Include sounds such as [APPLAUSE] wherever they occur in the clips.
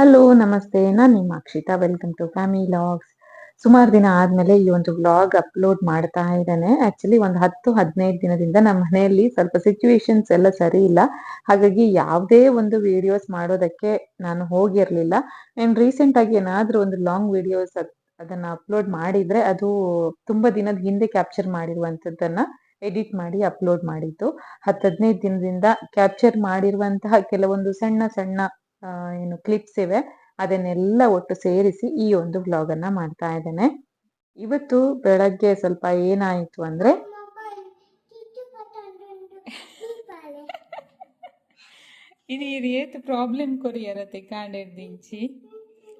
Hello ನಮಸ್ತೆ. ನಾನು ನಿಮ್ಮ Akshita. Welcome to family logs ಸುಮಾರು ದಿನ ಆದ್ಮೇಲೆ ಈ ಒಂದು ವ್ಲಾಗ್ ಅಪ್ಲೋಡ್ ಮಾಡ್ತಾ ಇದ್ದೇನೆ. ಆಕ್ಚುಲಿ ಒಂದು ಹತ್ತು, ಹದಿನೈದು ದಿನದಿಂದ ನಮ್ಮ ಮನೆಯಲ್ಲಿ ಸ್ವಲ್ಪ ಸಿಚುವೇಶನ್ಸ್ ಎಲ್ಲ ಸರಿ ಇಲ್ಲ. ಹಾಗಾಗಿ ಯಾವುದೇ ಒಂದು ವಿಡಿಯೋಸ್ ಮಾಡೋದಕ್ಕೆ ನಾನು ಹೋಗಿರ್ಲಿಲ್ಲ. ಅಂಡ್ ರೀಸೆಂಟ್ ಆಗಿ ಏನಾದ್ರೂ ಒಂದು ಲಾಂಗ್ ವಿಡಿಯೋಸ್ ಅದನ್ನ ಅಪ್ಲೋಡ್ ಮಾಡಿದ್ರೆ ಅದು ತುಂಬಾ ದಿನದ ಹಿಂದೆ ಕ್ಯಾಪ್ಚರ್ ಮಾಡಿರುವಂತದ್ದನ್ನ ಎಡಿಟ್ ಮಾಡಿ ಅಪ್ಲೋಡ್ ಮಾಡಿದ್ದು. ಹತ್ತು ಹದಿನೈದು ದಿನದಿಂದ ಕ್ಯಾಪ್ಚರ್ ಮಾಡಿರುವಂತಹ ಕೆಲವೊಂದು ಸಣ್ಣ ಸಣ್ಣ ಏನು ಕ್ಲಿಪ್ಸ್ ಇವೆ. ಅದನ್ನೆಲ್ಲ ಒಟ್ಟು ಸೇರಿಸಿ ಈ ಒಂದು ವ್ಲಾಗ್ ಅನ್ನ ಮಾಡ್ತಾ ಇದ್ದೇನೆ. ಇವತ್ತು ಬೆಳಗ್ಗೆ ಸ್ವಲ್ಪ ಏನಾಯ್ತು ಅಂದ್ರೆ [LAUGHS] ಇದು ಏತು ಪ್ರಾಬ್ಲಮ್ ಕೊರಿಯರತ್ತೆ ಕಾಂಡಿಡ್ದಿಂಚಿ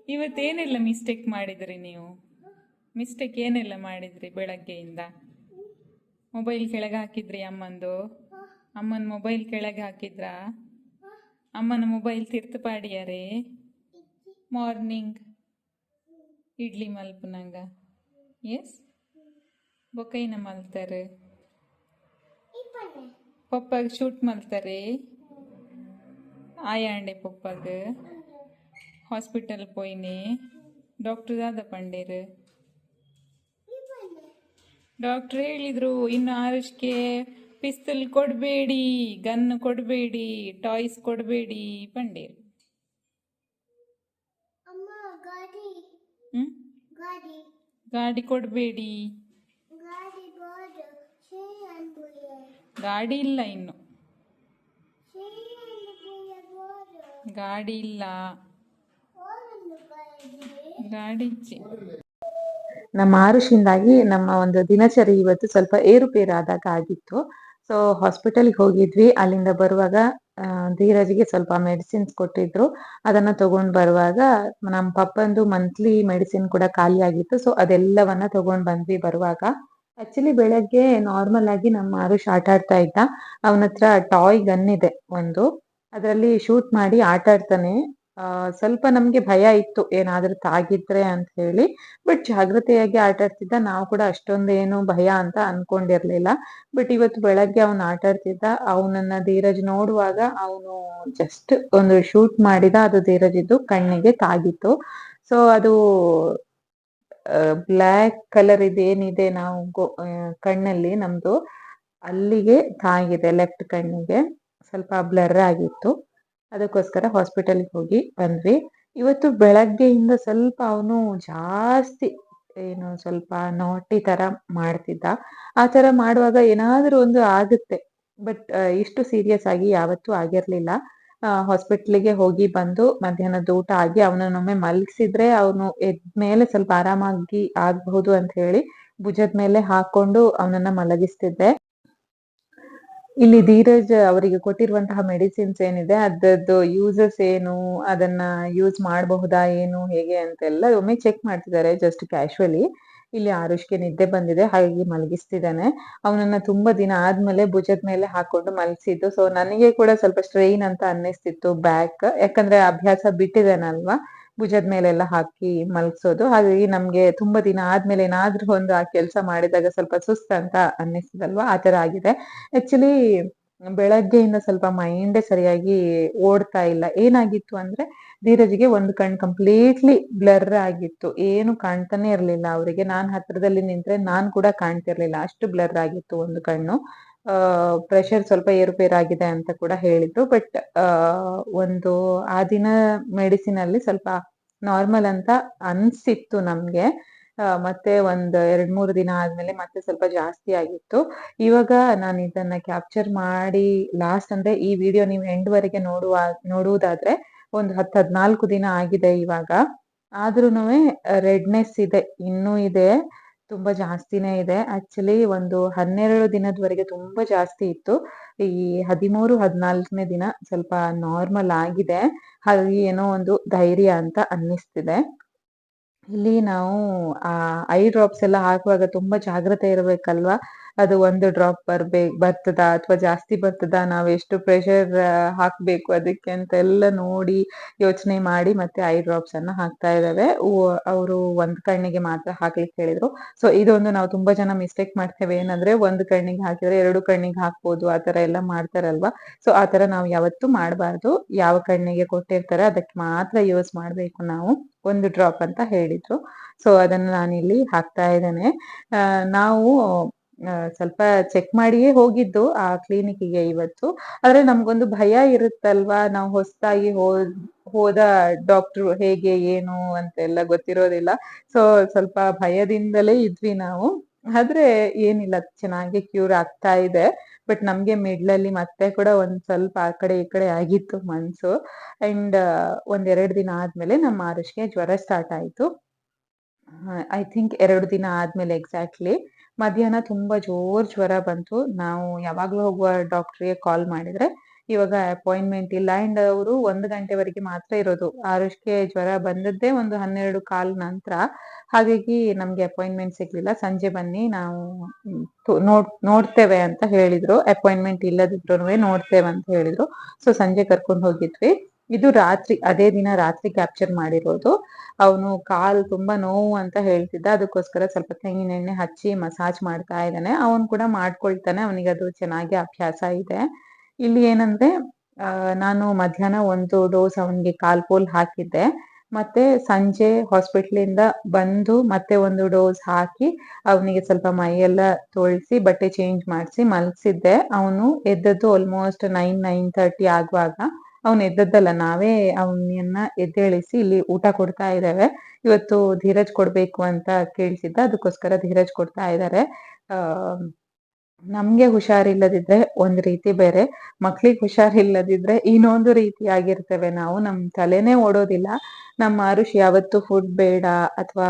ಇವತ್ತೇನೆಲ್ಲ ಮಿಸ್ಟೇಕ್ ಮಾಡಿದ್ರಿ ನೀವು? ಮಿಸ್ಟೇಕ್ ಏನೆಲ್ಲ ಮಾಡಿದ್ರಿ ಬೆಳಗ್ಗೆಯಿಂದ? ಮೊಬೈಲ್ ಕೆಳಗೆ ಹಾಕಿದ್ರಿ ಅಮ್ಮಂದು? ಅಮ್ಮನ ಮೊಬೈಲ್ ಕೆಳಗೆ ಹಾಕಿದ್ರಾ? ಅಮ್ಮನ ಮೊಬೈಲ್ ತಿರ್ತುಪಾಡಿಯಾರೇ ಮಾರ್ನಿಂಗ್ ಇಡ್ಲಿ ಮಲ್ಪುನಂಗ. ಎಸ್ ಬೊಕೈನ ಮಲ್ತಾರೆ? ಪಪ್ಪಾಗ ಶೂಟ್ ಮಲ್ತಾರೆ? ಆಯಾಂಡೆ ಪಪ್ಪಾಗ? ಹಾಸ್ಪಿಟಲ್ ಪೋಯ್ನೆ? ಡಾಕ್ಟರ್ ದಾದ ಪಂಡೇರು? ಡಾಕ್ಟರ್ ಹೇಳಿದ್ರು, ಇನ್ನು ಆರುಷ್ಗೆ ಪಿಸ್ತಲ್ ಕೊಡಬೇಡಿ ಗನ್ ಕೊಡಬೇಡಿ ಟಾಯ್ಸ್ ಕೊಡಬೇಡಿ ಪಂಡೇರು ಗಾಡಿ. ಹ್ಮ್? ಗಾಡಿ. ಗಾಡಿ ಕೊಡಬೇಡಿ. ಗಾಡಿ ಇಲ್ಲ ಇನ್ನು. ಗಾಡಿ ಇಲ್ಲ. ಗಾಡಿ ನಮ್ಮ ಆರುಷಿಂದಾಗಿ ನಮ್ಮ ಒಂದು ದಿನಚರಿ ಇವತ್ತು ಸ್ವಲ್ಪ ಏರುಪೇರಾದಾಗ ಆಗಿತ್ತು. ಸೊ ಹಾಸ್ಪಿಟಲ್ಗೆ ಹೋಗಿದ್ವಿ. ಅಲ್ಲಿಂದ ಬರುವಾಗ ಧೀರಜ್ಗೆ ಸ್ವಲ್ಪ ಮೆಡಿಸಿನ್ಸ್ ಕೊಟ್ಟಿದ್ರು. ಅದನ್ನ ತಗೊಂಡ್ ಬರುವಾಗ ನಮ್ಮ ಪಪ್ಪಂದು ಮಂತ್ಲಿ ಮೆಡಿಸಿನ್ ಕೂಡ ಖಾಲಿ ಆಗಿತ್ತು. ಸೊ ಅದೆಲ್ಲವನ್ನ ತಗೊಂಡ್ ಬಂದ್ವಿ ಬರುವಾಗ. ಆಕ್ಚುಲಿ ಬೆಳಗ್ಗೆ ನಾರ್ಮಲ್ ಆಗಿ ನಮ್ಮ ಆರುಷ್ ಆಟ ಆಡ್ತಾ ಇದ್ದ. ಅವನತ್ರ ಟಾಯ್ ಗನ್ ಇದೆ ಒಂದು. ಅದರಲ್ಲಿ ಶೂಟ್ ಮಾಡಿ ಆಟ ಆಡ್ತಾನೆ ಸ್ವಲ್ಪ ನಮ್ಗೆ ಭಯ ಇತ್ತು ಏನಾದ್ರೂ ತಾಗಿದ್ರೆ ಅಂತ ಹೇಳಿ, ಬಟ್ ಜಾಗ್ರತೆಯಾಗಿ ಆಟ ಆಡ್ತಿದ್ದ. ನಾವು ಕೂಡ ಅಷ್ಟೊಂದೇನು ಭಯ ಅಂತ ಅನ್ಕೊಂಡಿರ್ಲಿಲ್ಲ. ಬಟ್ ಇವತ್ತು ಬೆಳಗ್ಗೆ ಅವನು ಆಟ ಆಡ್ತಿದ್ದ. ಅವನನ್ನ ಧೀರಜ್ ನೋಡುವಾಗ ಅವನು ಜಸ್ಟ್ ಒಂದು ಶೂಟ್ ಮಾಡಿದ. ಅದು ಧೀರಜಿದ್ದು ಕಣ್ಣಿಗೆ ತಾಗಿತ್ತು. ಸೊ ಅದು ಬ್ಲ್ಯಾಕ್ ಕಲರ್ ಇದೇನಿದೆ ನಾವು ಕಣ್ಣಲ್ಲಿ ನಮ್ದು ಅಲ್ಲಿಗೆ ತಾಗಿದೆ ಲೆಫ್ಟ್ ಕಣ್ಣಿಗೆ. ಸ್ವಲ್ಪ ಬ್ಲರ್ ಆಗಿತ್ತು. ಅದಕ್ಕೋಸ್ಕರ ಹಾಸ್ಪಿಟಲ್ಗೆ ಹೋಗಿ ಬಂದ್ವಿ. ಇವತ್ತು ಬೆಳಗ್ಗೆಯಿಂದ ಸ್ವಲ್ಪ ಅವನು ಜಾಸ್ತಿ ಏನು ಸ್ವಲ್ಪ ನೋಟಿ ತರ ಮಾಡ್ತಿದ್ದ. ಆ ತರ ಮಾಡುವಾಗ ಏನಾದ್ರೂ ಒಂದು ಆಗುತ್ತೆ. ಬಟ್ ಇಷ್ಟು ಸೀರಿಯಸ್ ಆಗಿ ಯಾವತ್ತೂ ಆಗಿರ್ಲಿಲ್ಲ. ಹಾಸ್ಪಿಟ್ಲಿಗೆ ಹೋಗಿ ಬಂದು ಮಧ್ಯಾಹ್ನದ ಊಟ ಆಗಿ ಅವನನ್ನೊಮ್ಮೆ ಮಲಗಿಸಿದ್ರೆ ಅವನು ಎದ್ಮೇಲೆ ಸ್ವಲ್ಪ ಆರಾಮಾಗಿ ಆಗ್ಬಹುದು ಅಂತ ಹೇಳಿ ಭುಜದ ಮೇಲೆ ಹಾಕೊಂಡು ಅವನನ್ನ ಮಲಗಿಸ್ತಿದ್ದೆ. ಇಲ್ಲಿ ಧೀರಜ್ ಅವರಿಗೆ ಕೊಟ್ಟಿರುವಂತಹ ಮೆಡಿಸಿನ್ಸ್ ಏನಿದೆ, ಅದ್ರದ್ದು ಯೂಸಸ್ ಏನು, ಅದನ್ನ ಯೂಸ್ ಮಾಡಬಹುದಾ, ಏನು, ಹೇಗೆ ಅಂತೆಲ್ಲ ಒಮ್ಮೆ ಚೆಕ್ ಮಾಡ್ತಿದ್ದಾರೆ ಜಸ್ಟ್ ಕ್ಯಾಶುವಲಿ ಇಲ್ಲಿ ಆರುಷ್ಗೆ ನಿದ್ದೆ ಬಂದಿದೆ, ಹಾಗಾಗಿ ಮಲಗಿಸ್ತಿದ್ದಾನೆ. ಅವನನ್ನ ತುಂಬಾ ದಿನ ಆದ್ಮೇಲೆ ಭುಜದ ಮೇಲೆ ಹಾಕೊಂಡು ಮಲಗಿಸಿದ್ದು ಸೊ ನನಗೆ ಕೂಡ ಸ್ವಲ್ಪ ಸ್ಟ್ರೈನ್ ಅಂತ ಅನ್ನಿಸ್ತಿತ್ತು ಬ್ಯಾಕ್ ಯಾಕಂದ್ರೆ ಅಭ್ಯಾಸ ಬಿಟ್ಟಿದ್ದಾನಲ್ವಾ? ಭುಜದ ಮೇಲೆಲ್ಲ ಹಾಕಿ ಮಲಗಿಸೋದು. ಹಾಗಾಗಿ ನಮ್ಗೆ ತುಂಬಾ ದಿನ ಆದ್ಮೇಲೆ ಏನಾದ್ರೂ ಒಂದು ಆ ಕೆಲಸ ಮಾಡಿದಾಗ ಸ್ವಲ್ಪ ಸುಸ್ತ್ ಅಂತ ಅನ್ನಿಸ್ತದಲ್ವಾ? ಆ ತರ ಆಗಿದೆ. ಆಕ್ಚುಲಿ ಬೆಳಗ್ಗೆಯಿಂದ ಸ್ವಲ್ಪ ಮೈಂಡೇ ಸರಿಯಾಗಿ ಓಡ್ತಾ ಇಲ್ಲ. ಏನಾಗಿತ್ತು ಅಂದ್ರೆ ಧೀರಜ್ಗೆ ಒಂದು ಕಣ್ ಕಂಪ್ಲೀಟ್ಲಿ ಬ್ಲರ್ ಆಗಿತ್ತು. ಏನು ಕಾಣ್ತಾನೆ ಇರ್ಲಿಲ್ಲ ಅವರಿಗೆ. ನಾನ್ ಹತ್ರದಲ್ಲಿ ನಿಂತ್ರೆ ನಾನ್ ಕೂಡ ಕಾಣ್ತಿರ್ಲಿಲ್ಲ. ಅಷ್ಟು ಬ್ಲರ್ ಆಗಿತ್ತು ಒಂದು ಕಣ್ಣು. ಪ್ರೆಷರ್ ಸ್ವಲ್ಪ ಏರುಪೇರಾಗಿದೆ ಅಂತ ಕೂಡ ಹೇಳಿದ್ರು. ಬಟ್ ಒಂದು ಆ ದಿನ ಮೆಡಿಸಿನ್ ಅಲ್ಲಿ ಸ್ವಲ್ಪ ನಾರ್ಮಲ್ ಅಂತ ಅನ್ಸಿತ್ತು ನಮ್ಗೆ. ಮತ್ತೆ ಒಂದ್ ಎರಡ್ ಮೂರು ದಿನ ಆದ್ಮೇಲೆ ಮತ್ತೆ ಸ್ವಲ್ಪ ಜಾಸ್ತಿ ಆಗಿತ್ತು. ಇವಾಗ ನಾನು ಇದನ್ನ ಕ್ಯಾಪ್ಚರ್ ಮಾಡಿ ಲಾಸ್ಟ್ ಅಂದ್ರೆ ಈ ವಿಡಿಯೋ ನೀವು ಎಂಡ್ ವರೆಗೆ ನೋಡುವ, ನೋಡುವುದಾದ್ರೆ ಒಂದು ಹತ್ತು ಹದ್ನಾಲ್ಕು ದಿನ ಆಗಿದೆ ಇವಾಗ. ಆದ್ರೂನು ರೆಡ್ನೆಸ್ ಇದೆ, ಇನ್ನೂ ಇದೆ. ತುಂಬಾ ಜಾಸ್ತಿನೇ ಇದೆ. ಆಕ್ಚುಲಿ ಒಂದು ಹನ್ನೆರಡು ದಿನದವರೆಗೆ ತುಂಬಾ ಜಾಸ್ತಿ ಇತ್ತು. ಈ ಹದಿಮೂರು, ಹದಿನಾಲ್ಕನೇ ದಿನ ಸ್ವಲ್ಪ ನಾರ್ಮಲ್ ಆಗಿದೆ. ಹಾಗಾಗಿ ಏನೋ ಒಂದು ಧೈರ್ಯ ಅಂತ ಅನ್ನಿಸ್ತಿದೆ. ಇಲ್ಲಿ ನಾವು ಆ ಐ ಡ್ರಾಪ್ಸ್ ಎಲ್ಲ ಹಾಕುವಾಗ ತುಂಬಾ ಜಾಗ್ರತೆ ಇರಬೇಕಲ್ವಾ? ಅದು ಒಂದು ಡ್ರಾಪ್ ಬರ್ಬೇಕ್ ಬರ್ತದ ಅಥವಾ ಜಾಸ್ತಿ ಬರ್ತದ? ನಾವು ಎಷ್ಟು ಪ್ರೆಷರ್ ಹಾಕಬೇಕು ಅದಕ್ಕೆ ಅಂತ ಎಲ್ಲ ನೋಡಿ ಯೋಚನೆ ಮಾಡಿ ಮತ್ತೆ ಐ ಡ್ರಾಪ್ಸ್ ಅನ್ನ ಹಾಕ್ತಾ ಇದ್ದಾವೆ. ಅವರು ಒಂದ್ ಕಣ್ಣಿಗೆ ಮಾತ್ರ ಹಾಕ್ಲಿಕ್ಕೆ ಹೇಳಿದ್ರು. ಸೊ ಇದೊಂದು ನಾವು ತುಂಬಾ ಜನ ಮಿಸ್ಟೇಕ್ ಮಾಡ್ತೇವೆ. ಏನಂದ್ರೆ ಒಂದು ಕಣ್ಣಿಗೆ ಹಾಕಿದ್ರೆ ಎರಡು ಕಣ್ಣಿಗೆ ಹಾಕ್ಬೋದು. ಆ ತರ ಎಲ್ಲ ಮಾಡ್ತಾರಲ್ವಾ? ಸೊ ಆ ತರ ನಾವು ಯಾವತ್ತೂ ಮಾಡಬಾರ್ದು. ಯಾವ ಕಣ್ಣಿಗೆ ಕೊಟ್ಟಿರ್ತಾರೆ ಅದಕ್ಕೆ ಮಾತ್ರ ಯೂಸ್ ಮಾಡ್ಬೇಕು ನಾವು. ಒಂದು ಡ್ರಾಪ್ ಅಂತ ಹೇಳಿದ್ರು. ಸೊ ಅದನ್ನ ನಾನಿಲ್ಲಿ ಹಾಕ್ತಾ ಇದ್ದೇನೆ. ನಾವು ಸ್ವಲ್ಪ ಚೆಕ್ ಮಾಡಿಯೇ ಹೋಗಿದ್ದು ಆ ಕ್ಲಿನಿಕ್ಗೆ ಇವತ್ತು. ಆದ್ರೆ ನಮ್ಗೊಂದು ಭಯ ಇರುತ್ತಲ್ವಾ? ನಾವು ಹೊಸದಾಗಿ ಹೋದ್ ಹೋದ ಡಾಕ್ಟ್ರು ಹೇಗೆ, ಏನು ಅಂತೆಲ್ಲ ಗೊತ್ತಿರೋದಿಲ್ಲ. ಸೊ ಸ್ವಲ್ಪ ಭಯದಿಂದಲೇ ಇದ್ವಿ ನಾವು. ಆದ್ರೆ ಏನಿಲ್ಲ, ಚೆನ್ನಾಗಿ ಕ್ಯೂರ್ ಆಗ್ತಾ ಇದೆ. ಬಟ್ ನಮ್ಗೆ ಮಿಡ್ಲ್ ಅಲ್ಲಿ ಮತ್ತೆ ಕೂಡ ಒಂದ್ ಸ್ವಲ್ಪ ಆ ಕಡೆ ಈ ಕಡೆ ಆಗಿತ್ತು ಮನ್ಸು. ಅಂಡ್ ಒಂದೆರಡು ದಿನ ಆದ್ಮೇಲೆ ನಮ್ಮ ಆರುಷ್ಗೆ ಜ್ವರ ಸ್ಟಾರ್ಟ್ ಆಯ್ತು. ಐ ಥಿಂಕ್ ಎರಡು ದಿನ ಆದ್ಮೇಲೆ ಎಕ್ಸಾಕ್ಟ್ಲಿ ಮಧ್ಯಾಹ್ನ ತುಂಬಾ ಜೋರ್ ಜ್ವರ ಬಂತು. ನಾವು ಯಾವಾಗ್ಲೂ ಹೋಗುವ ಡಾಕ್ಟ್ರಿಗೆ ಕಾಲ್ ಮಾಡಿದ್ರೆ ಇವಾಗ ಅಪಾಯಿಂಟ್ಮೆಂಟ್ ಇಲ್ಲ ಅಂಡ್ ಅವರು ಒಂದು ಗಂಟೆವರೆಗೆ ಮಾತ್ರ ಇರೋದು. ಆರುಷ್ಕೆ ಜ್ವರ ಬಂದದ್ದೇ ಒಂದು ಹನ್ನೆರಡು ಕಾಲ್ ನಂತರ. ಹಾಗಾಗಿ ನಮ್ಗೆ ಅಪಾಯಿಂಟ್ಮೆಂಟ್ ಸಿಗ್ಲಿಲ್ಲ. ಸಂಜೆ ಬನ್ನಿ ನಾವು ನೋಡ್, ನೋಡ್ತೇವೆ ಅಂತ ಹೇಳಿದ್ರು. ಅಪಾಯಿಂಟ್ಮೆಂಟ್ ಇಲ್ಲದಿದ್ರು ನೋಡ್ತೇವೆ ಅಂತ ಹೇಳಿದ್ರು. ಸೊ ಸಂಜೆ ಕರ್ಕೊಂಡು ಹೋಗಿದ್ವಿ. ಇದು ರಾತ್ರಿ, ಅದೇ ದಿನ ರಾತ್ರಿ ಕ್ಯಾಪ್ಚರ್ ಮಾಡಿರೋದು. ಅವನು ಕಾಲ್ ತುಂಬಾ ನೋವು ಅಂತ ಹೇಳ್ತಿದ್ದ. ಅದಕ್ಕೋಸ್ಕರ ಸ್ವಲ್ಪ ತೆಂಗಿನ ಎಣ್ಣೆ ಹಚ್ಚಿ ಮಸಾಜ್ ಮಾಡ್ತಾ ಇದ್ದಾನೆ. ಅವನು ಕೂಡ ಮಾಡ್ಕೊಳ್ತಾನೆ. ಅವನಿಗೆ ಅದು ಚೆನ್ನಾಗಿ ಅಭ್ಯಾಸ ಇದೆ. ಇಲ್ಲಿ ಏನಂದ್ರೆ ನಾನು ಮಧ್ಯಾಹ್ನ ಒಂದು ಡೋಸ್ ಅವನಿಗೆ ಕಾಲ್ ಪೋಲ್ ಹಾಕಿದ್ದೆ. ಮತ್ತೆ ಸಂಜೆ ಹಾಸ್ಪಿಟ್ಲಿಂದ ಬಂದು ಮತ್ತೆ ಒಂದು ಡೋಸ್ ಹಾಕಿ ಅವನಿಗೆ ಸ್ವಲ್ಪ ಮೈಯೆಲ್ಲ ತೊಳ್ಸಿ, ಬಟ್ಟೆ ಚೇಂಜ್ ಮಾಡಿಸಿ ಮಲಗಿಸಿದ್ದೆ. ಅವನು ಎದ್ದದ್ದು ಆಲ್ಮೋಸ್ಟ್ ನೈನ್ ನೈನ್ ತರ್ಟಿ ಆಗುವಾಗ. ಅವನು ಎದ್ದದ್ದಲ್ಲ, ನಾವೇ ಅವನನ್ನ ಎದ್ದೇಳಿಸಿ ಇಲ್ಲಿ ಊಟ ಕೊಡ್ತಾ ಇದ್ದಾವೆ. ಇವತ್ತು ಧೀರಜ್ ಕೊಡ್ಬೇಕು ಅಂತ ಕೇಳಿಸಿದ್ದ ಅದಕ್ಕೋಸ್ಕರ ಧೀರಜ್ ಕೊಡ್ತಾ ಇದ್ದಾರೆ. ನಮ್ಗೆ ಹುಷಾರಿಲ್ಲದಿದ್ರೆ ಒಂದ್ ರೀತಿ ಬೇರೆ. ಮಕ್ಳಿಗೆ ಹುಷಾರಿಲ್ಲದಿದ್ರೆ ಇನ್ನೊಂದು ರೀತಿ ಆಗಿರ್ತೇವೆ ನಾವು. ನಮ್ ತಲೆನೇ ಓಡೋದಿಲ್ಲ. ನಮ್ಮ ಆರುಷ್ ಯಾವತ್ತು ಫುಡ್ ಬೇಡ ಅಥವಾ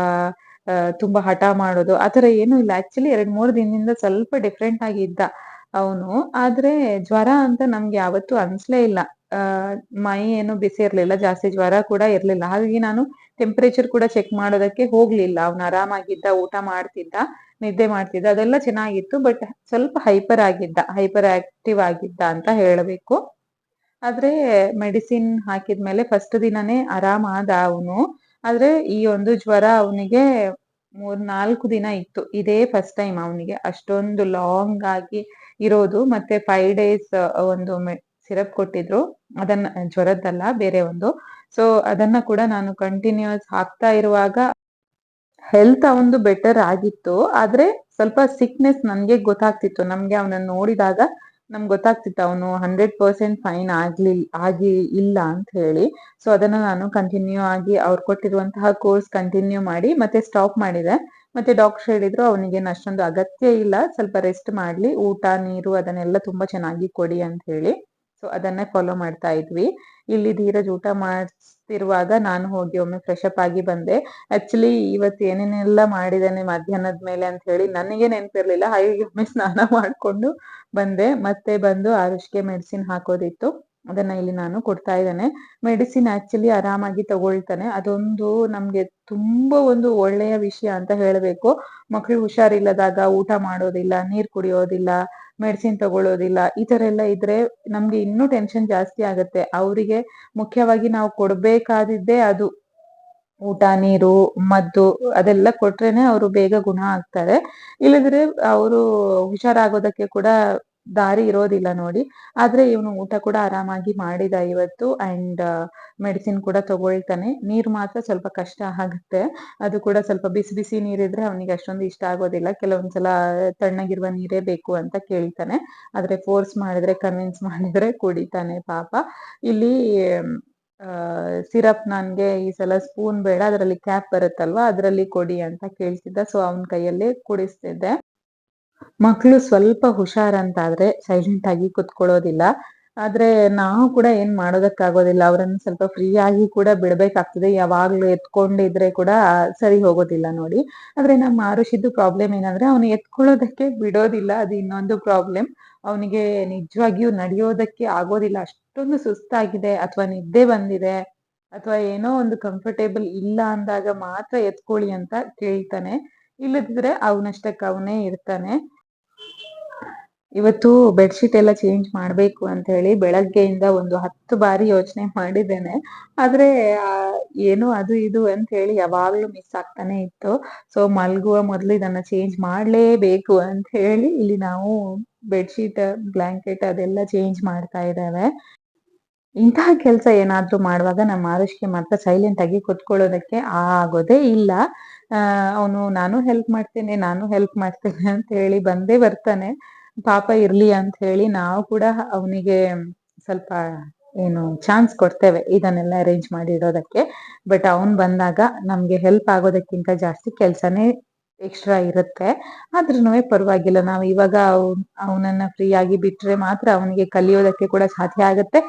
ತುಂಬಾ ಹಠ ಮಾಡೋದು ಆತರ ಏನು ಇಲ್ಲ. ಆಕ್ಚುಲಿ ಎರಡ್ ಮೂರ್ ದಿನದಿಂದ ಸ್ವಲ್ಪ ಡಿಫ್ರೆಂಟ್ ಆಗಿ ಇದ್ದ ಅವನು. ಆದ್ರೆ ಜ್ವರ ಅಂತ ನಮ್ಗೆ ಯಾವತ್ತೂ ಅನ್ಸ್ಲೇ ಇಲ್ಲ. ಮೈ ಏನು ಬಿಸಿ ಇರ್ಲಿಲ್ಲ, ಜಾಸ್ತಿ ಜ್ವರ ಕೂಡ ಇರ್ಲಿಲ್ಲ. ಹಾಗಾಗಿ ನಾನು ಟೆಂಪರೇಚರ್ ಕೂಡ ಚೆಕ್ ಮಾಡೋದಕ್ಕೆ ಹೋಗ್ಲಿಲ್ಲ. ಅವ್ನು ಆರಾಮಾಗಿದ್ದ, ಊಟ ಮಾಡ್ತಿದ್ದ, ನಿದ್ದೆ ಮಾಡ್ತಿದ್ದ, ಅದೆಲ್ಲ ಚೆನ್ನಾಗಿತ್ತು. ಬಟ್ ಸ್ವಲ್ಪ ಹೈಪರ್ ಆಗಿದ್ದ ಹೈಪರ್ ಆಕ್ಟಿವ್ ಆಗಿದ್ದ ಅಂತ ಹೇಳಬೇಕು. ಆದ್ರೆ ಮೆಡಿಸಿನ್ ಹಾಕಿದ್ಮೇಲೆ ಫಸ್ಟ್ ದಿನನೇ ಆರಾಮ ಆದ ಅವನು. ಆದ್ರೆ ಈ ಒಂದು ಜ್ವರ ಅವನಿಗೆ ಮೂರ್ ನಾಲ್ಕು ದಿನ ಇತ್ತು. ಇದೇ ಫಸ್ಟ್ ಟೈಮ್ ಅವನಿಗೆ. ಅಷ್ಟೊಂದು ಲಾಂಗ್ ಆಗಿ ಇರೋದು. ಮತ್ತೆ ಫೈವ್ ಡೇಸ್ ಒಂದು ಸಿರಪ್ ಕೊಟ್ಟಿದ್ರು. ಅದನ್ನ, ಜ್ವರದ್ದಲ್ಲ, ಬೇರೆ ಒಂದು. ಸೊ ಅದನ್ನ ಕೂಡ ನಾನು ಕಂಟಿನ್ಯೂಸ್ ಹಾಕ್ತಾ ಇರುವಾಗ ಹೆಲ್ತ್ ಅವನದು ಬೆಟರ್ ಆಗಿತ್ತು. ಆದ್ರೆ ಸ್ವಲ್ಪ ಸಿಕ್ನೆಸ್ ನನ್ಗೆ ಗೊತ್ತಾಗ್ತಿತ್ತು. ನಮ್ಗೆ ಅವನನ್ನ ನೋಡಿದಾಗ ನಮ್ಗೆ ಗೊತ್ತಾಗ್ತಿತ್ತು, ಅವನು ಹಂಡ್ರೆಡ್ ಪರ್ಸೆಂಟ್ ಫೈನ್ ಆಗ್ಲಿ ಆಗಿ ಇಲ್ಲ ಅಂತ ಹೇಳಿ. ಸೊ ಅದನ್ನ ನಾನು ಕಂಟಿನ್ಯೂ ಆಗಿ ಅವ್ರು ಕೊಟ್ಟಿರುವಂತಹ ಕೋರ್ಸ್ ಕಂಟಿನ್ಯೂ ಮಾಡಿ ಮತ್ತೆ ಸ್ಟಾಪ್ ಮಾಡಿದೆ. ಮತ್ತೆ ಡಾಕ್ಟರ್ ಹೇಳಿದ್ರು, ಅವನಿಗೆ ಅಷ್ಟೊಂದು ಅಗತ್ಯ ಇಲ್ಲ. ಸ್ವಲ್ಪ ರೆಸ್ಟ್ ಮಾಡ್ಲಿ, ಊಟ, ನೀರು, ಅದನ್ನೆಲ್ಲ ತುಂಬಾ ಚೆನ್ನಾಗಿ ಕೊಡಿ ಅಂತ ಹೇಳಿ. ಸೊ ಅದನ್ನೇ ಫಾಲೋ ಮಾಡ್ತಾ ಇದ್ವಿ. ಇಲ್ಲಿ ಧೀರಜ್ ಊಟ ಮಾಡ್ತಿರುವಾಗ ನಾನು ಹೋಗಿ ಒಮ್ಮೆ ಫ್ರೆಶ್ ಅಪ್ ಆಗಿ ಬಂದೆ. ಆಕ್ಚುಲಿ ಇವತ್ತು ಏನೇನೆಲ್ಲ ಮಾಡಿದ್ದೇನೆ ಮಧ್ಯಾಹ್ನದ ಮೇಲೆ ಅಂತ ಹೇಳಿ ನನಗೆ ನೆನಪಿರ್ಲಿಲ್ಲ. ಹಾಗಾಗಿ ಒಮ್ಮೆ ಸ್ನಾನ [LAUGHS] ಮಾಡ್ಕೊಂಡು ಬಂದೆ. ಮತ್ತೆ ಬಂದು ಆರುಷ್ಗೆ ಮೆಡಿಸಿನ್ ಹಾಕೋದಿತ್ತು. ಅದನ್ನ ಇಲ್ಲಿ ನಾನು ಕೊಡ್ತಾ ಇದ್ದೇನೆ. ಮೆಡಿಸಿನ್ ಆಕ್ಚುಲಿ ಆರಾಮಾಗಿ ತಗೊಳ್ತಾನೆ. ಅದೊಂದು ನಮ್ಗೆ ತುಂಬಾ ಒಂದು ಒಳ್ಳೆಯ ವಿಷಯ ಅಂತ ಹೇಳಬೇಕು. ಮಕ್ಳು ಹುಷಾರಿಲ್ಲದಾಗ ಊಟ ಮಾಡೋದಿಲ್ಲ, ನೀರ್ ಕುಡಿಯೋದಿಲ್ಲ ಮೆಡಿಸಿನ್ ತಗೊಳ್ಳೋದಿಲ್ಲ ಈ ತರ ಎಲ್ಲ ಇದ್ರೆ ನಮ್ಗೆ ಇನ್ನೂ ಟೆನ್ಷನ್ ಜಾಸ್ತಿ ಆಗುತ್ತೆ. ಅವರಿಗೆ ಮುಖ್ಯವಾಗಿ ನಾವು ಕೊಡ್ಬೇಕಾದಿದ್ದೇ ಅದು. ಊಟ, ನೀರು, ಮದ್ದು ಅದೆಲ್ಲ ಕೊಟ್ರೇನೆ ಅವರು ಬೇಗ ಗುಣ ಆಗ್ತಾರೆ. ಇಲ್ಲದ್ರೆ ಅವರು ಹುಷಾರಾಗೋದಕ್ಕೆ ಕೂಡ ದಾರಿ ಇರೋದಿಲ್ಲ ನೋಡಿ. ಆದ್ರೆ ಇವನು ಊಟ ಕೂಡ ಆರಾಮಾಗಿ ಮಾಡಿದ ಇವತ್ತು ಅಂಡ್ ಮೆಡಿಸಿನ್ ಕೂಡ ತಗೊಳ್ತಾನೆ. ನೀರ್ ಮಾತ್ರ ಸ್ವಲ್ಪ ಕಷ್ಟ ಆಗುತ್ತೆ. ಅದು ಕೂಡ ಸ್ವಲ್ಪ ಬಿಸಿ ಬಿಸಿ ನೀರಿದ್ರೆ ಅವನಿಗೆ ಅಷ್ಟೊಂದು ಇಷ್ಟ ಆಗೋದಿಲ್ಲ. ಕೆಲವೊಂದ್ಸಲ ತಣ್ಣಗಿರುವ ನೀರೇ ಬೇಕು ಅಂತ ಕೇಳ್ತಾನೆ. ಆದ್ರೆ ಫೋರ್ಸ್ ಮಾಡಿದ್ರೆ ಕನ್ವಿನ್ಸ್ ಮಾಡಿದ್ರೆ ಕುಡಿತಾನೆ ಪಾಪ. ಇಲ್ಲಿ ಸಿರಪ್ ನನ್ಗೆ ಈ ಸಲ ಸ್ಪೂನ್ ಬೇಡ. ಅದರಲ್ಲಿ ಕ್ಯಾಪ್ ಬರುತ್ತಲ್ವಾ? ಅದರಲ್ಲಿ ಕೊಡಿ ಅಂತ ಕೇಳ್ತಿದ್ದ. ಸೊ ಅವನ ಕೈಯಲ್ಲೇ ಕುಡಿಸ್ತಿದ್ದೆ. ಮಕ್ಕಳು ಸ್ವಲ್ಪ ಹುಷಾರಂತಾದ್ರೆ ಸೈಲೆಂಟ್ ಆಗಿ ಕುತ್ಕೊಳ್ಳೋದಿಲ್ಲ. ಆದ್ರೆ ನಾವು ಕೂಡ ಏನ್ ಮಾಡೋದಕ್ಕಾಗೋದಿಲ್ಲ. ಅವರನ್ನು ಸ್ವಲ್ಪ ಫ್ರೀ ಆಗಿ ಕೂಡ ಬಿಡ್ಬೇಕಾಗ್ತದೆ. ಯಾವಾಗ್ಲೂ ಎತ್ಕೊಂಡಿದ್ರೆ ಕೂಡ ಸರಿ ಹೋಗೋದಿಲ್ಲ ನೋಡಿ. ಆದ್ರೆ ನಮ್ಮ ಆರುಷಿದ್ದು ಪ್ರಾಬ್ಲಮ್ ಏನಂದ್ರೆ ಅವನು ಎತ್ಕೊಳ್ಳೋದಕ್ಕೆ ಬಿಡೋದಿಲ್ಲ. ಅದು ಇನ್ನೊಂದು ಪ್ರಾಬ್ಲಮ್ ಅವನಿಗೆ ನಿಜವಾಗಿಯೂ ನಡೆಯೋದಕ್ಕೆ ಆಗೋದಿಲ್ಲ. ಅಷ್ಟೊಂದು ಸುಸ್ತಾಗಿದೆ ಅಥವಾ ನಿದ್ದೆ ಬಂದಿದೆ ಅಥವಾ ಏನೋ ಒಂದು ಕಂಫರ್ಟೇಬಲ್ ಇಲ್ಲ ಅಂದಾಗ ಮಾತ್ರ ಎತ್ಕೊಳ್ಳಿ ಅಂತ ಕೇಳ್ತಾನೆ. ಇಲ್ಲದಿದ್ರೆ ಅವನಷ್ಟಕ್ಕೆ ಅವನೇ ಇರ್ತಾನೆ. ಇವತ್ತು ಬೆಡ್ಶೀಟ್ ಎಲ್ಲ ಚೇಂಜ್ ಮಾಡಬೇಕು ಅಂತ ಹೇಳಿ ಬೆಳಗ್ಗೆಯಿಂದ ಒಂದು ಹತ್ತು ಬಾರಿ ಯೋಚನೆ ಮಾಡಿದ್ದೇನೆ. ಆದ್ರೆ ಏನು ಅದು ಇದು ಅಂತ ಹೇಳಿ ಯಾವಾಗ್ಲೂ ಮಿಸ್ ಆಗ್ತಾನೆ ಇತ್ತು. ಸೊ ಮಲ್ಗುವ ಮೊದಲು ಇದನ್ನ ಚೇಂಜ್ ಮಾಡಲೇಬೇಕು ಅಂತ ಹೇಳಿ ಇಲ್ಲಿ ನಾವು ಬೆಡ್ಶೀಟ್, ಬ್ಲಾಂಕೆಟ್ ಅದೆಲ್ಲ ಚೇಂಜ್ ಮಾಡ್ತಾ ಇದ್ದೇವೆ. ಇಂತಹ ಕೆಲಸ ಏನಾದ್ರೂ ಮಾಡುವಾಗ ನಮ್ಮ ಆರೋಗ್ಯಕ್ಕೆ ಮಾತ್ರ ಸೈಲೆಂಟ್ ಆಗಿ ಕುತ್ಕೊಳ್ಳೋದಕ್ಕೆ ಆಗೋದೇ ಇಲ್ಲ. ಅವನು, ನಾನು ಹೆಲ್ಪ್ ಮಾಡ್ತೇನೆ, ನಾನು ಹೆಲ್ಪ್ ಮಾಡ್ತೇನೆ ಅಂತ ಹೇಳಿ ಬಂದೇ ಬರ್ತಾನೆ. ಪಾಪ ಇರ್ಲಿ ಅಂತ ಹೇಳಿ ನಾವು ಕೂಡ ಅವನಿಗೆ ಸ್ವಲ್ಪ ಏನು ಚಾನ್ಸ್ ಕೊಡ್ತೇವೆ ಇದನ್ನೆಲ್ಲ ಅರೇಂಜ್ ಮಾಡಿ ಇಡೋದಕ್ಕೆ ಬಟ್ ಅವನ್ ಬಂದಾಗ ನಮ್ಗೆ ಹೆಲ್ಪ್ ಆಗೋದಕ್ಕಿಂತ ಜಾಸ್ತಿ ಕೆಲ್ಸನೇ ಎಕ್ಸ್ಟ್ರಾ ಇರುತ್ತೆ. ಆದ್ರೂ ಪರವಾಗಿಲ್ಲ, ನಾವು ಇವಾಗ ಅವನನ್ನ ಫ್ರೀ ಆಗಿ ಬಿಟ್ರೆ ಮಾತ್ರ ಅವನಿಗೆ ಕಲಿಯೋದಕ್ಕೆ ಕೂಡ ಸಾಧ್ಯ ಆಗುತ್ತೆ.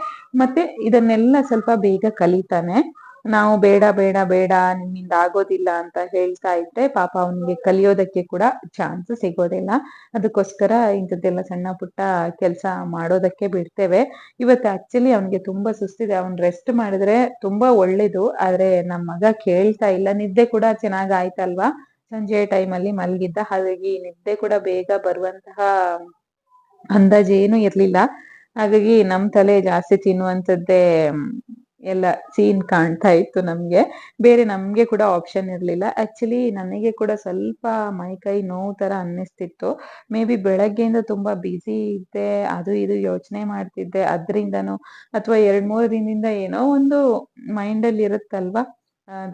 ಮತ್ತೆ ಇದನ್ನೆಲ್ಲ ಸ್ವಲ್ಪ ಬೇಗ ಕಲಿತಾನೆ. ನಾವು ಬೇಡ ಬೇಡ ಬೇಡ, ನಿಮ್ಮಿಂದ ಆಗೋದಿಲ್ಲ ಅಂತ ಹೇಳ್ತಾ ಇದ್ರೆ ಪಾಪ ಅವನಿಗೆ ಕಲಿಯೋದಕ್ಕೆ ಕೂಡ ಚಾನ್ಸ್ ಸಿಗೋದಿಲ್ಲ. ಅದಕ್ಕೋಸ್ಕರ ಇಂಥದ್ದೆಲ್ಲ ಸಣ್ಣ ಪುಟ್ಟ ಕೆಲಸ ಮಾಡೋದಕ್ಕೆ ಬಿಡ್ತೇವೆ. ಇವತ್ತು ಆಕ್ಚುಲಿ ಅವನಿಗೆ ತುಂಬಾ ಸುಸ್ತಿದೆ. ಅವ್ನ್ ರೆಸ್ಟ್ ಮಾಡಿದ್ರೆ ತುಂಬಾ ಒಳ್ಳೇದು. ಆದ್ರೆ ನಮ್ಮ ಮಗ ಕೇಳ್ತಾ ಇಲ್ಲ. ನಿದ್ದೆ ಕೂಡ ಚೆನ್ನಾಗ್ ಆಯ್ತಲ್ವಾ? ಸಂಜೆ ಟೈಮಲ್ಲಿ ಮಲಗಿದ್ದ ಹಾಗಾಗಿ ನಿದ್ದೆ ಕೂಡ ಬೇಗ ಬರುವಂತಹ ಅಂದಾಜು ಇರ್ಲಿಲ್ಲ. ಹಾಗಾಗಿ ನಮ್ ತಲೆ ಜಾಸ್ತಿ ತಿನ್ನುವಂಥದ್ದೇ ಎಲ್ಲ ಸೀನ್ ಕಾಣ್ತಾ ಇತ್ತು ನಮ್ಗೆ. ಬೇರೆ ನಮ್ಗೆ ಕೂಡ ಆಪ್ಷನ್ ಇರ್ಲಿಲ್ಲ. ಆಕ್ಚುಲಿ ನನಗೆ ಕೂಡ ಸ್ವಲ್ಪ ಮೈ ಕೈ ನೋವು ತರ ಅನ್ನಿಸ್ತಿತ್ತು. ಮೇ ಬಿ ಬೆಳಗ್ಗೆಯಿಂದ ತುಂಬಾ ಬ್ಯುಸಿ ಇದ್ದೆ, ಅದು ಇದು ಯೋಚನೆ ಮಾಡ್ತಿದ್ದೆ. ಅದ್ರಿಂದನು ಅಥವಾ ಎರಡ್ ಮೂರು ದಿನದಿಂದ ಏನೋ ಒಂದು ಮೈಂಡ್ ಅಲ್ಲಿ ಇರುತ್ತಲ್ವಾ?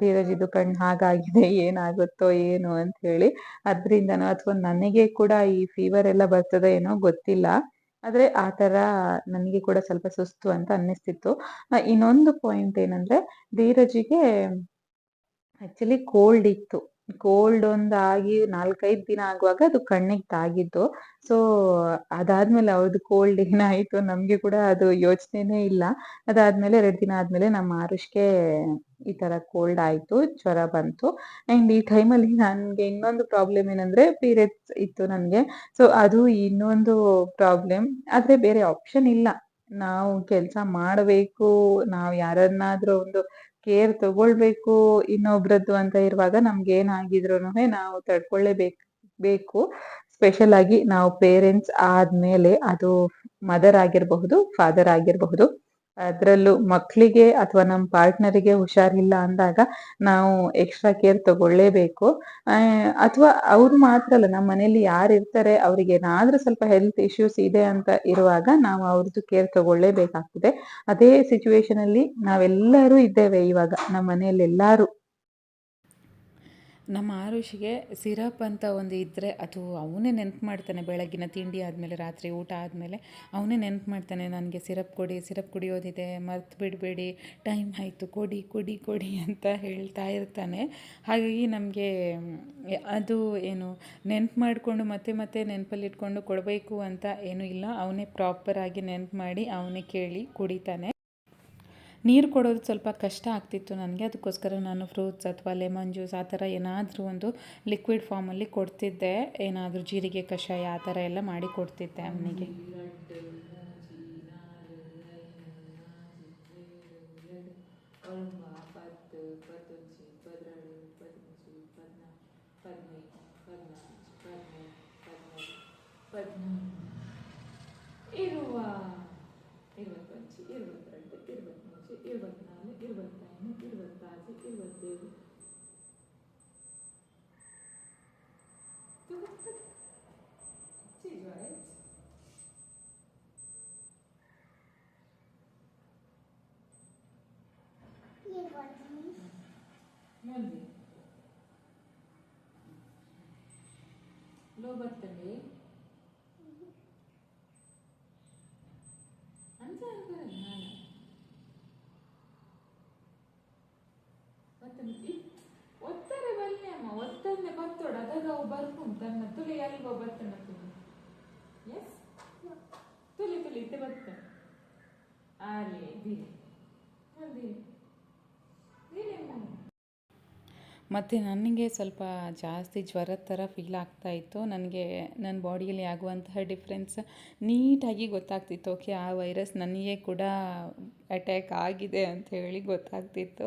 ಧೀರಜ್ ಇದು ಕಣ್ ಹಾಗಾಗಿದೆ, ಏನಾಗುತ್ತೋ ಏನು ಅಂತ ಹೇಳಿ. ಅದ್ರಿಂದನೋ ಅಥವಾ ನನಗೆ ಕೂಡ ಈ ಫೀವರ್ ಎಲ್ಲ ಬರ್ತದೋ ಏನೋ ಗೊತ್ತಿಲ್ಲ. ಆದ್ರೆ ಆ ತರ ನನಗೆ ಕೂಡ ಸ್ವಲ್ಪ ಸುಸ್ತು ಅಂತ ಅನ್ನಿಸ್ತಿತ್ತು. ಇನ್ನೊಂದು ಪಾಯಿಂಟ್ ಏನಂದ್ರೆ ಧೀರಜಿಗೆ ಆಕ್ಚುಲಿ ಕೋಲ್ಡ್ ಇತ್ತು. ಕೋಲ್ಡ್ ಒಂದಾಗಿ ನಾಲ್ಕೈದು ದಿನ ಆಗುವಾಗ ಅದು ಕಣ್ಣಿಗೆ ತಾಗಿತ್ತು ಸೊ ಅದಾದ್ಮೇಲೆ ಅವ್ರದ್ದು ಕೋಲ್ಡ್ ಏನಾಯ್ತು ನಮ್ಗೆ ಕೂಡ ಅದು ಯೋಚನೆನೇ ಇಲ್ಲ. ಅದಾದ್ಮೇಲೆ ಎರಡು ದಿನ ಆದ್ಮೇಲೆ ನಮ್ಮ ಆರುಷ್ಗೆ ಈ ತರ ಕೋಲ್ಡ್ ಆಯ್ತು, ಜ್ವರ ಬಂತು. ಅಂಡ್ ಈ ಟೈಮಲ್ಲಿ ನನ್ಗೆ ಇನ್ನೊಂದು ಪ್ರಾಬ್ಲಮ್ ಏನಂದ್ರೆ ಪೀರಿಯಡ್ಸ್ ಇತ್ತು ನನ್ಗೆ. ಸೊ ಅದು ಇನ್ನೊಂದು ಪ್ರಾಬ್ಲಮ್ ಆದ್ರೆ ಬೇರೆ ಆಪ್ಷನ್ ಇಲ್ಲ. ನಾವು ಕೆಲಸ ಮಾಡಬೇಕು, ನಾವು ಯಾರನ್ನಾದ್ರೂ ಒಂದು ಕೇರ್ ತಗೊಳ್ಬೇಕು ಇನ್ನೊಬ್ರದ್ದು ಅಂತ ಇರುವಾಗ ನಮ್ಗೆ ಏನಾಗಿದ್ರು ನಾವು ತಡ್ಕೊಳ್ಳೇಬೇಕು ಬೇಕು. ಸ್ಪೆಷಲ್ ಆಗಿ ನಾವು ಪೇರೆಂಟ್ಸ್ ಆದ್ಮೇಲೆ ಅದು ಮದರ್ ಆಗಿರಬಹುದು ಫಾದರ್ ಆಗಿರಬಹುದು. ಅದರಲ್ಲೂ ಮಕ್ಕಳಿಗೆ ಅಥವಾ ನಮ್ಮ ಪಾರ್ಟ್ನರಿಗೆ ಹುಷಾರಿಲ್ಲ ಅಂದಾಗ ನಾವು ಎಕ್ಸ್ಟ್ರಾ ಕೇರ್ ತಗೊಳ್ಳೇಬೇಕು. ಅಥವಾ ಅವ್ರು ಮಾತ್ರ ಅಲ್ಲ ನಮ್ಮ ಮನೇಲಿ ಯಾರು ಇರ್ತಾರೆ, ಅವ್ರಿಗೆ ಏನಾದ್ರೂ ಸ್ವಲ್ಪ ಹೆಲ್ತ್ ಇಶ್ಯೂಸ್ ಇದೆ ಅಂತ ಇರುವಾಗ ನಾವು ಅವ್ರದ್ದು ಕೇರ್ ತಗೊಳ್ಳೇಬೇಕಾಗ್ತದೆ. ಅದೇ ಸಿಚುವೇಶನಲ್ಲಿ ನಾವೆಲ್ಲರೂ ಇದ್ದೇವೆ ಇವಾಗ ನಮ್ಮ ಮನೆಯಲ್ಲಿ ಎಲ್ಲಾರು. ನಮ್ಮ ಆರುಷಿಗೆ ಸಿರಪ್ ಅಂತ ಒಂದು ಇದ್ದರೆ ಅದು ಅವನೇ ನೆನ್ಪು ಮಾಡ್ತಾನೆ ಬೆಳಗಿನ ತಿಂಡಿ ಆದಮೇಲೆ, ರಾತ್ರಿ ಊಟ ಆದಮೇಲೆ. ಅವನೇ ನೆನ್ಪು ಮಾಡ್ತಾನೆ, ನನಗೆ ಸಿರಪ್ ಕೊಡಿ, ಸಿರಪ್ ಕುಡಿಯೋದಿದೆ, ಮರ್ತು ಬಿಡಬೇಡಿ, ಟೈಮ್ ಆಯಿತು, ಕೊಡಿ ಕೊಡಿ ಕೊಡಿ ಅಂತ ಹೇಳ್ತಾ ಇರ್ತಾನೆ. ಹಾಗಾಗಿ ನಮಗೆ ಅದು ಏನು ನೆನ್ಪು ಮಾಡಿಕೊಂಡು ಮತ್ತೆ ಮತ್ತೆ ನೆನಪಲ್ಲಿ ಇಟ್ಕೊಂಡು ಕೊಡಬೇಕು ಅಂತ ಏನೂ ಇಲ್ಲ. ಅವನೇ ಪ್ರಾಪರಾಗಿ ನೆನ್ಪು ಮಾಡಿ, ಅವನೇ ಕೇಳಿ ಕುಡಿತಾನೆ. ನೀರು ಕೊಡೋದು ಸ್ವಲ್ಪ ಕಷ್ಟ ಆಗ್ತಿತ್ತು ನನಗೆ. ಅದಕ್ಕೋಸ್ಕರ ನಾನು ಫ್ರೂಟ್ಸ್ ಅಥವಾ ಲೆಮನ್ ಜ್ಯೂಸ್ ಆ ಥರ ಏನಾದರೂ ಒಂದು ಲಿಕ್ವಿಡ್ ಫಾರ್ಮಲ್ಲಿ ಕೊಡ್ತಿದ್ದೆ. ಏನಾದರೂ ಜೀರಿಗೆ, ಕಷಾಯ ಆ ಥರ ಎಲ್ಲ ಮಾಡಿ ಕೊಡ್ತಿದ್ದೆ ಅವನಿಗೆ. ಇರುವ இருபத்தாலு இருபத்தைந்து இருபத்தாறு இருபத்தேழு Cheese, right? ये बड़ी मंदी लो बत्तले ಮತ್ತೆ ಇ- ಒತ್ತಾರೆ ಬಲ್ಲೆ ಅಮ್ಮ ಒತ್ತನೆ ಬರ್ತೋಡ ಅದಾಗ ಅವು ಬರ್ಕೊಂಡು ತನ್ನ ತುಳಿ ಅಲ್ವ ಬರ್ತನ ತುಳಿ. ಎಸ್ ತುಳಿ ತುಳಿ ಇತ್ತೆ ಬರ್ತ ಆಲೆ ದಿನ ಮತ್ತು ನನಗೆ ಸ್ವಲ್ಪ ಜಾಸ್ತಿ ಜ್ವರದ ಥರ ಫೀಲ್ ಆಗ್ತಾ ಇತ್ತು. ನನಗೆ, ನನ್ನ ಬಾಡಿಯಲ್ಲಿ ಆಗುವಂತಹ ಡಿಫ್ರೆನ್ಸ್ ನೀಟಾಗಿ ಗೊತ್ತಾಗ್ತಿತ್ತು. ಓಕೆ ಆ ವೈರಸ್ ನನಗೆ ಕೂಡ ಅಟ್ಯಾಕ್ ಆಗಿದೆ ಅಂತ ಹೇಳಿ ಗೊತ್ತಾಗ್ತಿತ್ತು.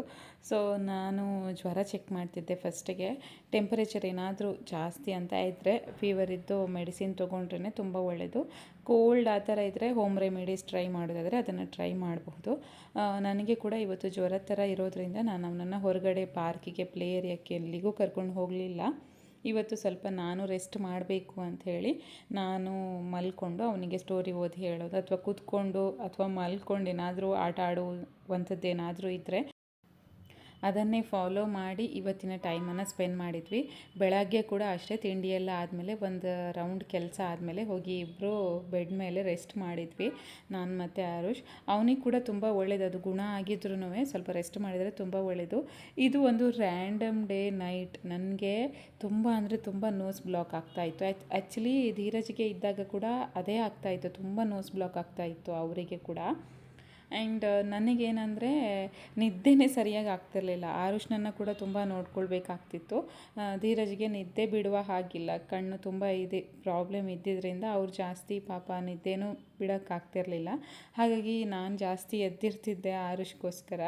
ಸೊ ನಾನು ಜ್ವರ ಚೆಕ್ ಮಾಡ್ತಿದ್ದೆ ಫಸ್ಟಿಗೆ ಟೆಂಪರೇಚರ್ ಏನಾದರೂ ಜಾಸ್ತಿ ಅಂತ ಇದ್ದರೆ ಫೀವರ್ ಇದ್ದು ಮೆಡಿಸಿನ್ ತೊಗೊಂಡ್ರೇ ತುಂಬ ಒಳ್ಳೆಯದು ಕೋಲ್ಡ್ ಆ ಥರ ಇದ್ದರೆ ಹೋಮ್ ರೆಮಿಡೀಸ್ ಟ್ರೈ ಮಾಡೋದಾದರೆ ಅದನ್ನು ಟ್ರೈ ಮಾಡಬಹುದು. ನನಗೆ ಕೂಡ ಇವತ್ತು ಜ್ವರ ಥರ ಇರೋದ್ರಿಂದ ನಾನು ಅವನನ್ನು ಹೊರಗಡೆ ಪಾರ್ಕಿಗೆ ಪ್ಲೇ ಏರಿಯಾಕ್ಕೆ ಎಲ್ಲಿಗೂ ಕರ್ಕೊಂಡು ಹೋಗಲಿಲ್ಲ. ಇವತ್ತು ಸ್ವಲ್ಪ ನಾನು ರೆಸ್ಟ್ ಮಾಡಬೇಕು ಅಂತ ಹೇಳಿ ನಾನು ಮಲ್ಕೊಂಡು ಅವನಿಗೆ ಸ್ಟೋರಿ ಓದಿ ಹೇಳೋದು, ಅಥವಾ ಕೂತ್ಕೊಂಡು ಅಥವಾ ಮಲ್ಕೊಂಡು ಏನಾದರೂ ಆಟ ಆಡುವಂಥದ್ದು ಏನಾದರೂ ಇದ್ದರೆ ಅದನ್ನೇ ಫಾಲೋ ಮಾಡಿ ಇವತ್ತಿನ ಟೈಮನ್ನು ಸ್ಪೆಂಡ್ ಮಾಡಿದ್ವಿ. ಬೆಳಗ್ಗೆ ಕೂಡ ಅಷ್ಟೇ ತಿಂಡಿ ಎಲ್ಲ ಆದಮೇಲೆ ಒಂದು ರೌಂಡ್ ಕೆಲಸ ಆದಮೇಲೆ ಹೋಗಿ ಇಬ್ಬರು ಬೆಡ್ ಮೇಲೆ ರೆಸ್ಟ್ ಮಾಡಿದ್ವಿ, ನಾನು ಮತ್ತು ಆರುಷ್. ಅವನಿಗೆ ಕೂಡ ತುಂಬ ಒಳ್ಳೇದು, ಅದು ಗುಣ ಆಗಿದ್ರೂ ಸ್ವಲ್ಪ ರೆಸ್ಟ್ ಮಾಡಿದರೆ ತುಂಬ ಒಳ್ಳೆಯದು ಇದು ಒಂದು ರ್ಯಾಂಡಮ್ ಡೇ ನೈಟ್ ನನಗೆ ತುಂಬ ಅಂದರೆ ತುಂಬ ನೋಸ್ ಬ್ಲಾಕ್ ಆಗ್ತಾಯಿತ್ತು ಆ್ಯಕ್ಚುಲಿ ಧೀರಜ್ಗೆ ಇದ್ದಾಗ ಕೂಡ ಅದೇ ಆಗ್ತಾಯಿತ್ತು ತುಂಬ ನೋಸ್ ಬ್ಲಾಕ್ ಆಗ್ತಾಯಿತ್ತು ಅವರಿಗೆ ಕೂಡ. ಆ್ಯಂಡ್ ನನಗೇನಂದರೆ ನಿದ್ದೆನೇ ಸರಿಯಾಗಿ ಆಗ್ತಿರಲಿಲ್ಲ. ಆರುಷ್ನನ್ನು ಕೂಡ ತುಂಬ ನೋಡ್ಕೊಳ್ಬೇಕಾಗ್ತಿತ್ತು. ಧೀರಜ್ಗೆ ನಿದ್ದೆ ಬಿಡುವ ಹಾಗಿಲ್ಲ. ಕಣ್ಣು ತುಂಬ ಇದೆ, ಪ್ರಾಬ್ಲಮ್ ಇದ್ದಿದ್ದರಿಂದ ಅವ್ರು ಜಾಸ್ತಿ ಪಾಪ ನಿದ್ದೆನೂ ಬಿಡೋಕ್ಕಾಗ್ತಿರಲಿಲ್ಲ. ಹಾಗಾಗಿ ನಾನು ಜಾಸ್ತಿ ಎದ್ದಿರ್ತಿದ್ದೆ ಆರುಷ್ಗೋಸ್ಕರ.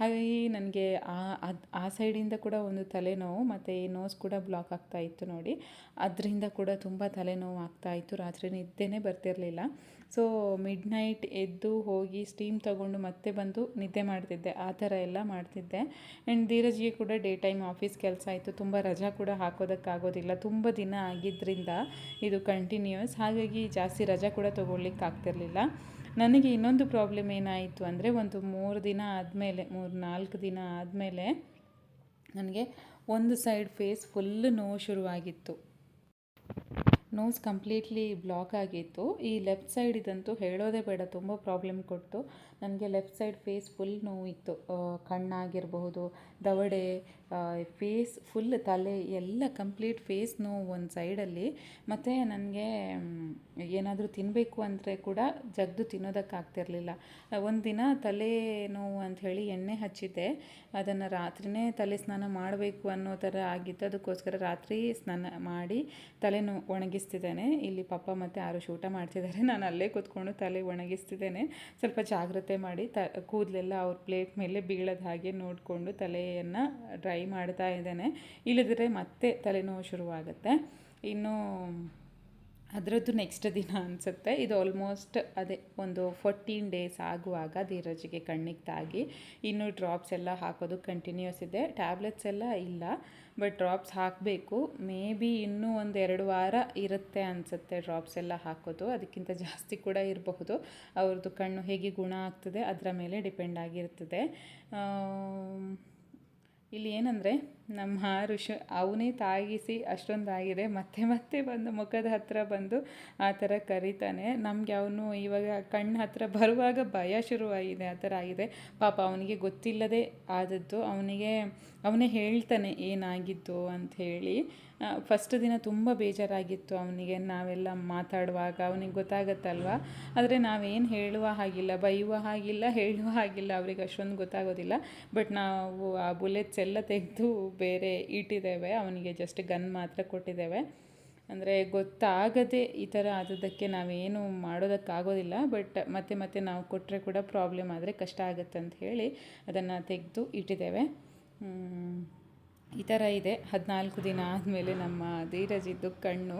ಹಾಗಾಗಿ ನನಗೆ ಆ, ಅದು, ಆ ಸೈಡಿಂದ ಕೂಡ ಒಂದು ತಲೆನೋವು ಮತ್ತು ಈ ನೋಸ್ ಕೂಡ ಬ್ಲಾಕ್ ಆಗ್ತಾ ಇತ್ತು ನೋಡಿ. ಅದರಿಂದ ಕೂಡ ತುಂಬ ತಲೆನೋವು ಆಗ್ತಾ ಇತ್ತು. ರಾತ್ರಿ ನಿದ್ದೆನೇ ಬರ್ತಿರಲಿಲ್ಲ. ಸೊ ಮಿಡ್ ನೈಟ್ ಎದ್ದು ಹೋಗಿ ಸ್ಟೀಮ್ ತಗೊಂಡು ಮತ್ತೆ ಬಂದು ನಿದ್ದೆ ಮಾಡ್ತಿದ್ದೆ. ಆ ಥರ ಎಲ್ಲ ಮಾಡ್ತಿದ್ದೆ. ಆ್ಯಂಡ್ ಧೀರಜ್ಗೆ ಕೂಡ ಡೇ ಟೈಮ್ ಆಫೀಸ್ ಕೆಲಸ ಆಯಿತು. ತುಂಬ ರಜಾ ಕೂಡ ಹಾಕೋದಕ್ಕಾಗೋದಿಲ್ಲ. ತುಂಬ ದಿನ ಆಗಿದ್ದರಿಂದ ಇದು ಕಂಟಿನ್ಯೂಸ್ ಹಾಗಾಗಿ ಜಾಸ್ತಿ ರಜಾ ಕೂಡ ತೊಗೊಳ್ಲಿಕ್ಕೆ ಆಗ್ತಿರ್ಲಿಲ್ಲ ನನಗೆ ಇನ್ನೊಂದು ಪ್ರಾಬ್ಲಮ್ ಏನಾಯಿತು ಅಂದರೆ ಒಂದು ಮೂರು ದಿನ ಆದಮೇಲೆ, ಮೂರು ನಾಲ್ಕು ದಿನ ಆದಮೇಲೆ, ನನಗೆ ಒಂದು ಸೈಡ್ ಫೇಸ್ ಫುಲ್ ನೋವು ಶುರುವಾಗಿತ್ತು. ನೋಸ್ ಕಂಪ್ಲೀಟ್ಲಿ ಬ್ಲಾಕ್ ಆಗಿತ್ತು. ಈ ಲೆಫ್ಟ್ ಸೈಡ್ ಇದಂತೂ ಹೇಳೋದೇ ಬೇಡ, ತುಂಬ ಪ್ರಾಬ್ಲಮ್ ಕೊಟ್ಟು ನನಗೆ ಲೆಫ್ಟ್ ಸೈಡ್ ಫೇಸ್ ಫುಲ್ ನೋವಿತ್ತು ಕಣ್ಣಾಗಿರಬಹುದು, ದವಡೆ ಫೇಸ್ ಫುಲ್ ತಲೆ ಎಲ್ಲ ಕಂಪ್ಲೀಟ್ ಫೇಸ್ ನೋವು ಒಂದು ಸೈಡಲ್ಲಿ ಮತ್ತು ನನಗೆ ಏನಾದರೂ ತಿನ್ನಬೇಕು ಅಂದರೆ ಕೂಡ ಜಗ್ದು ತಿನ್ನೋದಕ್ಕಾಗ್ತಿರಲಿಲ್ಲ. ಒಂದು ದಿನ ತಲೆ ನೋವು ಅಂತ ಹೇಳಿ ಎಣ್ಣೆ ಹಚ್ಚಿದ್ದೆ. ಅದನ್ನು ರಾತ್ರಿನೇ ತಲೆ ಸ್ನಾನ ಮಾಡಬೇಕು ಅನ್ನೋ ಥರ ಆಗಿತ್ತು. ಅದಕ್ಕೋಸ್ಕರ ರಾತ್ರಿ ಸ್ನಾನ ಮಾಡಿ ತಲೆನೋ ಒಣಗಿಸ್ತಿದ್ದೇನೆ. ಇಲ್ಲಿ ಪಪ್ಪ ಮತ್ತು ಆರುಷ್ ಊಟ ಮಾಡ್ತಿದ್ದಾರೆ. [LAUGHS] ನಾನು ಅಲ್ಲೇ ಕೂತ್ಕೊಂಡು ತಲೆ ಒಣಗಿಸ್ತಿದ್ದೇನೆ. ಸ್ವಲ್ಪ ಜಾಗ್ರತೆ ಮಾಡಿ ತ, ಕೂದಲೆಲ್ಲ ಅವ್ರ ಪ್ಲೇಟ್ ಮೇಲೆ ಬೀಳದ ಹಾಗೆ ನೋಡಿಕೊಂಡು ತಲೆಯನ್ನು ಡ್ರೈ ಮಾಡ್ತಾ ಇದ್ದೇನೆ. ಇಳಿದ್ರೆ ಮತ್ತೆ ತಲೆನೋವು ಶುರುವಾಗುತ್ತೆ. ಇನ್ನು ಅದರದ್ದು ನೆಕ್ಸ್ಟ್ ದಿನ ಅನಿಸುತ್ತೆ. ಇದು ಆಲ್ಮೋಸ್ಟ್ ಅದೇ ಒಂದು ಫೋರ್ಟೀನ್ ಡೇಸ್ ಆಗುವಾಗ ಧೀರಜಿಗೆ ಕಣ್ಣಿಗೆ ತಾಗಿ ಇನ್ನು ಡ್ರಾಪ್ಸ್ ಎಲ್ಲ ಹಾಕೋದು ಕಂಟಿನ್ಯೂಸ್ ಇದೆ. ಟ್ಯಾಬ್ಲೆಟ್ಸ್ ಎಲ್ಲ ಇಲ್ಲ. ಬಟ್ ಡ್ರಾಪ್ಸ್ ಹಾಕಬೇಕು. ಮೇ ಬಿ ಇನ್ನೂ ಒಂದು ಎರಡು ವಾರ ಇರುತ್ತೆ ಅನಿಸುತ್ತೆ ಡ್ರಾಪ್ಸ್ ಎಲ್ಲ ಹಾಕೋದು. ಅದಕ್ಕಿಂತ ಜಾಸ್ತಿ ಕೂಡ ಇರಬಹುದು. ಅವ್ರದ್ದು ಕಣ್ಣು ಹೇಗೆ ಗುಣ ಆಗ್ತದೆ ಅದರ ಮೇಲೆ ಡಿಪೆಂಡ್ ಆಗಿರ್ತದೆ. ಇಲ್ಲಿ ಏನಂದರೆ ನಮ್ಮ ಋಷ ಅವನೇ ತಾಗಿಸಿ ಅಷ್ಟೊಂದಾಗಿದೆ. ಮತ್ತೆ ಮತ್ತೆ ಬಂದು ಮುಖದ ಹತ್ರ ಬಂದು ಆ ಥರ ಕರೀತಾನೆ. ನಮಗೆ ಅವನು ಇವಾಗ ಕಣ್ಣು ಹತ್ರ ಬರುವಾಗ ಭಯ ಶುರುವಾಗಿದೆ, ಆ ಥರ ಆಗಿದೆ. ಪಾಪ ಅವನಿಗೆ ಗೊತ್ತಿಲ್ಲದೆ ಆದದ್ದು ಅವನಿಗೆ, ಅವನೇ ಹೇಳ್ತಾನೆ ಏನಾಗಿತ್ತು ಅಂತ ಹೇಳಿ. ಫಸ್ಟ್ ದಿನ ತುಂಬ ಬೇಜಾರಾಗಿತ್ತು ಅವನಿಗೆ. ನಾವೆಲ್ಲ ಮಾತಾಡುವಾಗ ಅವನಿಗೆ ಗೊತ್ತಾಗತ್ತಲ್ವ? ಆದರೆ ನಾವೇನು ಹೇಳುವ ಹಾಗಿಲ್ಲ, ಬೈಯುವ ಹಾಗಿಲ್ಲ, ಹೇಳುವ ಹಾಗಿಲ್ಲ. ಅವ್ರಿಗೆ ಅಷ್ಟೊಂದು ಗೊತ್ತಾಗೋದಿಲ್ಲ. ಬಟ್ ನಾವು ಆ ಬುಲೆಟ್ಸ್ ಎಲ್ಲ ತೆಗೆದು ಬೇರೆ ಇಟ್ಟಿದ್ದೇವೆ, ಅವನಿಗೆ ಜಸ್ಟ್ ಗನ್ ಮಾತ್ರ ಕೊಟ್ಟಿದ್ದೇವೆ. ಅಂದರೆ ಗೊತ್ತಾಗದೆ ಈ ಥರ ಆದದ್ದಕ್ಕೆ ನಾವೇನು ಮಾಡೋದಕ್ಕಾಗೋದಿಲ್ಲ ಬಟ್ ಮತ್ತೆ ಮತ್ತೆ ನಾವು ಕೊಟ್ಟರೆ ಕೂಡ ಪ್ರಾಬ್ಲಮ್ ಆದರೆ ಕಷ್ಟ ಆಗುತ್ತೆ ಅಂತ ಹೇಳಿ ಅದನ್ನು ತೆಗೆದು ಇಟ್ಟಿದ್ದೇವೆ. ಈ ಥರ ಇದೆ. ಹದಿನಾಲ್ಕು ದಿನ ಆದಮೇಲೆ ನಮ್ಮ ಧೀರಜಿದ್ದು ಕಣ್ಣು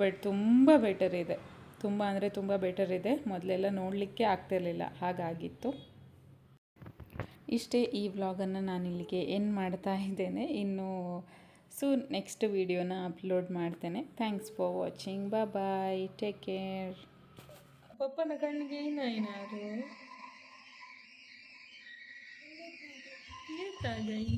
ಬಟ್ ತುಂಬ ಬೆಟರ್ ಇದೆ. ತುಂಬ ಅಂದರೆ ತುಂಬ ಬೆಟರ್ ಇದೆ. ಮೊದಲೆಲ್ಲ ನೋಡಲಿಕ್ಕೆ ಆಗ್ತಿರಲಿಲ್ಲ, ಹಾಗಾಗಿತ್ತು. ಇಷ್ಟೇ ಈ ವ್ಲಾಗನ್ನು ನಾನು ಇಲ್ಲಿಗೆ ಏನು ಮಾಡ್ತಾ ಇದ್ದೇನೆ. ಇನ್ನು ಸೊ ನೆಕ್ಸ್ಟ್ ವೀಡಿಯೋನ ಅಪ್ಲೋಡ್ ಮಾಡ್ತೇನೆ. Thanks for watching bye bye take care ಪಪ್ಪನ ಕಣ್ಣಿಗೆ ಏನಾಯಿನಾರು ಬಾಯ್.